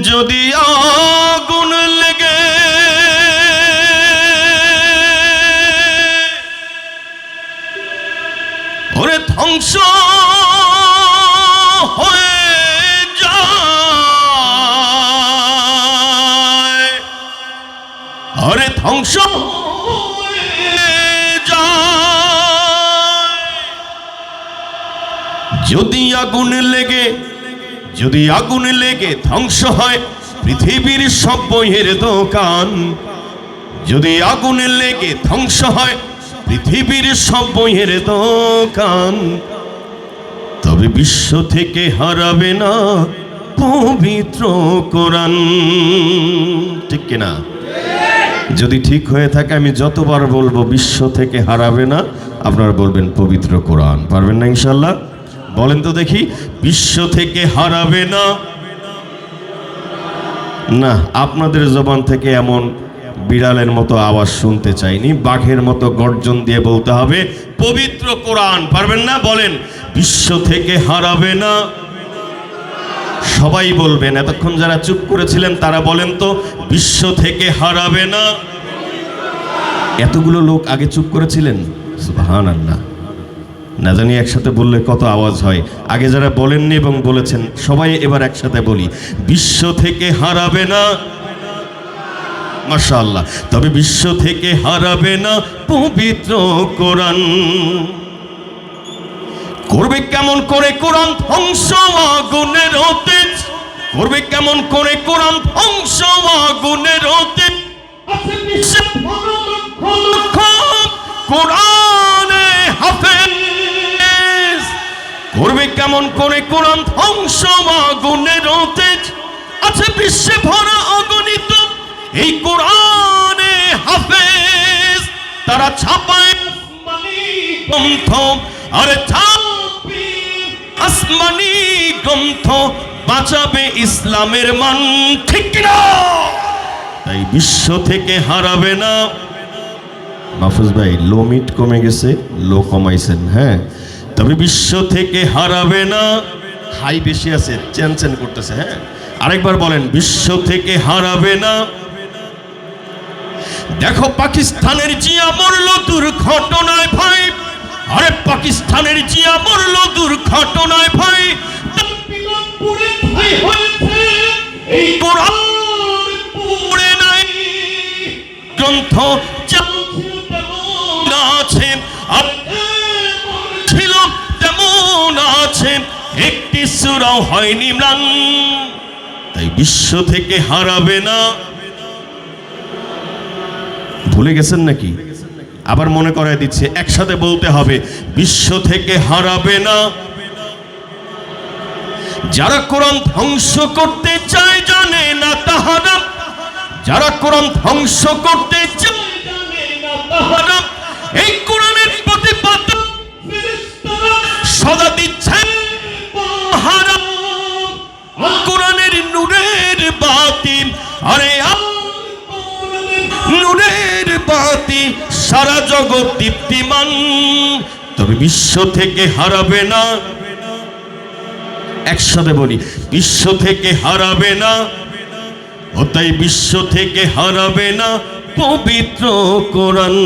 যদি আগুন লেগে ওরে ধ্বংস হয়ে যায়। ওরে ধ্বংস যদি আগুন লেগে যদি আগুন লেগে ধ্বংস হয়, পৃথিবীর সব বইয়ের দোকান। যদি আগুন লেগে ধ্বংস হয়, পৃথিবীর সব বইয়ের দোকান। তবে বিশ্ব থেকে হারাবে না পবিত্র কোরআন। ঠিক কিনা? যদি ঠিক হয়ে থাকে, আমি যতবার বলব, বিশ্ব থেকে হারাবে না, আপনারা বলবেন পবিত্র কোরআন। পারবেন না ইনশাল্লাহ বলেন তো দেখি, বিশ্ব থেকে হারাবে না? না, আপনাদের জবান থেকে এমন বিড়ালের মতো আওয়াজ শুনতে চাইনি। বাঘের মতো গর্জন দিয়ে বলতে হবে, পবিত্র কোরআন, পারবেন না? বলেন, বিশ্ব থেকে হারাবে না? সবাই বলবেন, এতক্ষণ যারা চুপ করেছিলেন, তারা বলেন তো, বিশ্ব থেকে হারাবে না? এতগুলো লোক আগে চুপ করেছিলেন? সুবহান আল্লাহ না জানি একসাথে বললে কত আওয়াজ হয়। আগে যারা বলেননি এবং বলেছেন, সবাই এবার একসাথে বলি। বিশ্ব থেকে হারাবে না। মাশাআল্লাহ। তবে বিশ্ব থেকে হারাবে না পবিত্র কোরআন। করবে কেমন করে কোরআন ধ্বংস আগুনের তেজ করবে কেমন করে কোরআন ধ্বংস আগুনের তেজ কেমন করে কোরআন ধ্বংস আগুনের তেজ আছে বিশ্বে ভরা অগণিত। এই কোরআনে হাফেজ, তারা ছাপায় গ্রন্থ, আরে আসমানি গ্রন্থ, বাঁচাবে ইসলামের মান ঠিক না তাই বিশ্ব থেকে হারাবে না। মাহফুজ ভাই লো মিট কমে গেছে লো কমাইছেন হ্যাঁ? তবে বিশ্ব থেকে হারাবে না। হাই বেশি আছে চ্যান চ্যান করতেছে হ্যাঁ? আরেকবার বলেন বিশ্ব থেকে হারাবে না। দেখো পাকিস্তানের জিয়া মরল দুর্ঘটনায় ভাই আরে পাকিস্তানের জিয়া মরল দুর্ঘটনায় ভাই এই কোরআন নাই। গ্রন্থ যেমন আছে একটি সুরাও হয়নি ম্লান। তাই বিশ্ব থেকে হারাবে না। ভুলে গেছেন নাকি? আবার মনে করায় দিচ্ছে, একসাথে বলতে হবে, বিশ্ব থেকে হারাবে না। যারা কোরআন ধ্বংস করতে চায়, জানে না তাহারা। যারা কোরআন ধ্বংস করতে চায়, জানে না তাহারা। এই কোরআনের সারা জগৎ দীপ্তিমান, তবে বিশ্ব থেকে হারাবে না। একসাথে বলি, বিশ্ব থেকে হারাবে না ও তাই বিশ্ব থেকে হারাবে না পবিত্র কোরআন।